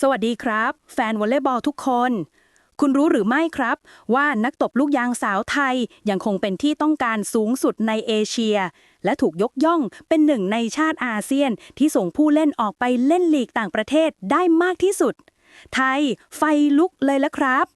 สวัสดีครับ แฟนวอลเลย์บอลทุกคน คุณรู้หรือไม่ครับ ว่านักตบลูกยางสาวไทยยังคงเป็นที่ต้องการสูงสุดในเอเชีย และถูกยกย่องเป็นหนึ่งในชาติอาเซียนที่ส่งผู้เล่นออกไปเล่นลีกต่างประเทศได้มากที่สุด ไทยไฟลุกเลยละครับ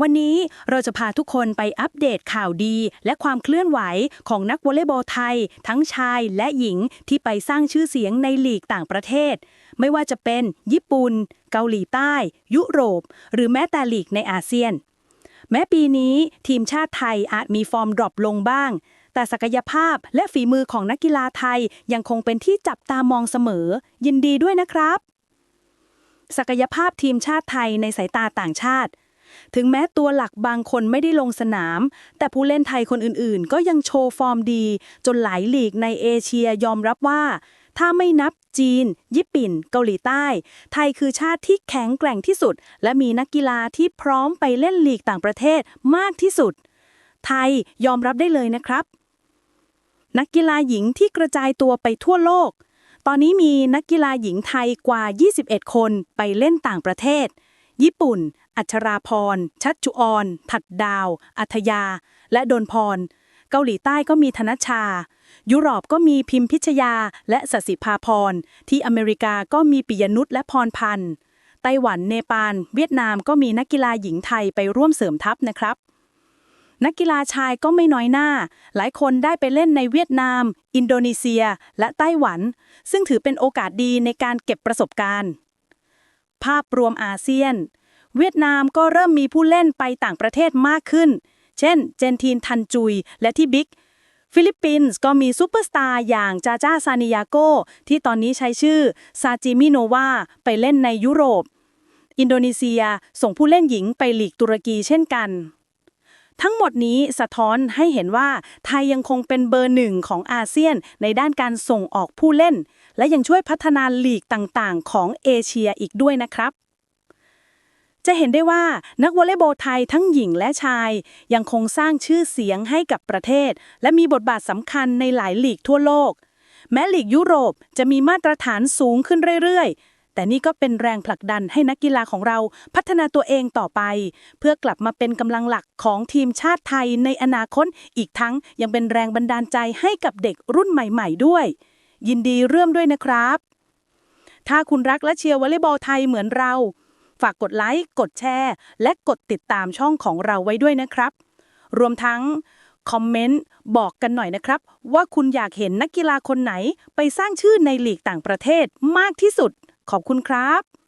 วันนี้เราจะพาทุกคนไปอัปเดตข่าวดี และความเคลื่อนไหวของนักวอลเลย์บอลไทย ทั้งชายและหญิงที่ไปสร้างชื่อเสียงในลีกต่างประเทศ ไม่ว่าจะเป็นญี่ปุ่น เกาหลีใต้ ยุโรป หรือแม้แต่ลีกในอาเซียน แม้ปีนี้ทีมชาติไทยอาจมีฟอร์มดรอปลงบ้าง แต่ศักยภาพและฝีมือของนักกีฬาไทยยังคงเป็นที่จับตามองเสมอ ยินดีด้วยนะครับศักยภาพทีมชาติไทยในสายตาต่างชาติ ถึงแม้ตัวหลักบางคนไม่ได้ลงสนาม แต่ผู้เล่นไทยคนอื่นๆ ก็ยังโชว์ฟอร์มดี จนหลายลีกในเอเชียยอมรับว่า ถ้าไม่นับจีน ญี่ปุ่น เกาหลีใต้ ไทยคือชาติที่แข็งแกร่งที่สุด และมีนักกีฬาที่พร้อมไปเล่นลีกต่างประเทศมากที่สุด ไทยยอมรับได้เลยนะครับ นักกีฬาหญิงที่กระจายตัวไปทั่วโลกตอนนี้มีนักกีฬาหญิงไทยกว่า 21 คนไปเล่นต่างประเทศ ญี่ปุ่น อัชราพร ชัชชุออน ถัดดาว อัธยา และดนพร เกาหลีใต้ก็มีธนชชา ยุโรปก็มีพิมพิชยา และสสิภาพร ที่อเมริกาก็มีปิยนุชและพรพันธ์ ไต้หวัน เนปาล เวียดนามก็มีนักกีฬาหญิงไทยไปร่วมเสริมทัพนะครับนักกีฬาชายก็ไม่น้อยหน้า หลายคนได้ไปเล่นในเวียดนาม อินโดนีเซีย และไต้หวัน ซึ่งถือเป็นโอกาสดีในการเก็บประสบการณ์ ภาพรวมอาเซียน เวียดนามก็เริ่มมีผู้เล่นไปต่างประเทศมากขึ้น เช่น เจนทีนทันจุย และที่บิ๊ก ฟิลิปปินส์ก็มีซูเปอร์สตาร์อย่างจาจ้าซานิยาโก ที่ตอนนี้ใช้ชื่อซาจิมิโนวาไปเล่นในยุโรป อินโดนีเซียส่งผู้เล่นหญิงไปหลีกตุรกีเช่นกัน ทั้งหมดนี้สะท้อนให้เห็นว่าไทยยังคงเป็นเบอร์หนึ่งของอาเซียนในด้านการส่งออกผู้เล่น และยังช่วยพัฒนาลีกต่างๆ ของเอเชียอีกด้วยนะครับจะเห็นได้ว่านักวอลเลย์บอลไทยทั้งหญิงและชาย ยังคงสร้างชื่อเสียงให้กับประเทศ และมีบทบาทสำคัญในหลายลีกทั่วโลก แม้ลีกยุโรปจะมีมาตรฐานสูงขึ้นเรื่อยๆ แต่นี่ก็เป็นแรงผลักดันให้นักกีฬาของเราพัฒนาตัวเองต่อไป เพื่อกลับมาเป็นกำลังหลักของทีมชาติไทยในอนาคต อีกทั้งยังเป็นแรงบันดาลใจให้กับเด็กรุ่นใหม่ ๆ ด้วย ยินดีเรื่มด้วยนะครับ ถ้าคุณรักและเชียร์วอลเลย์บอลไทยเหมือนเรา ฝากกดไลค์ กดแชร์ และกดติดตามช่องของเราไว้ด้วยนะครับ รวมทั้งคอมเมนต์บอกกันหน่อยนะครับ ว่าคุณอยากเห็นนักกีฬาคนไหนไปสร้างชื่อในลีกต่างประเทศมากที่สุด ขอบคุณครับ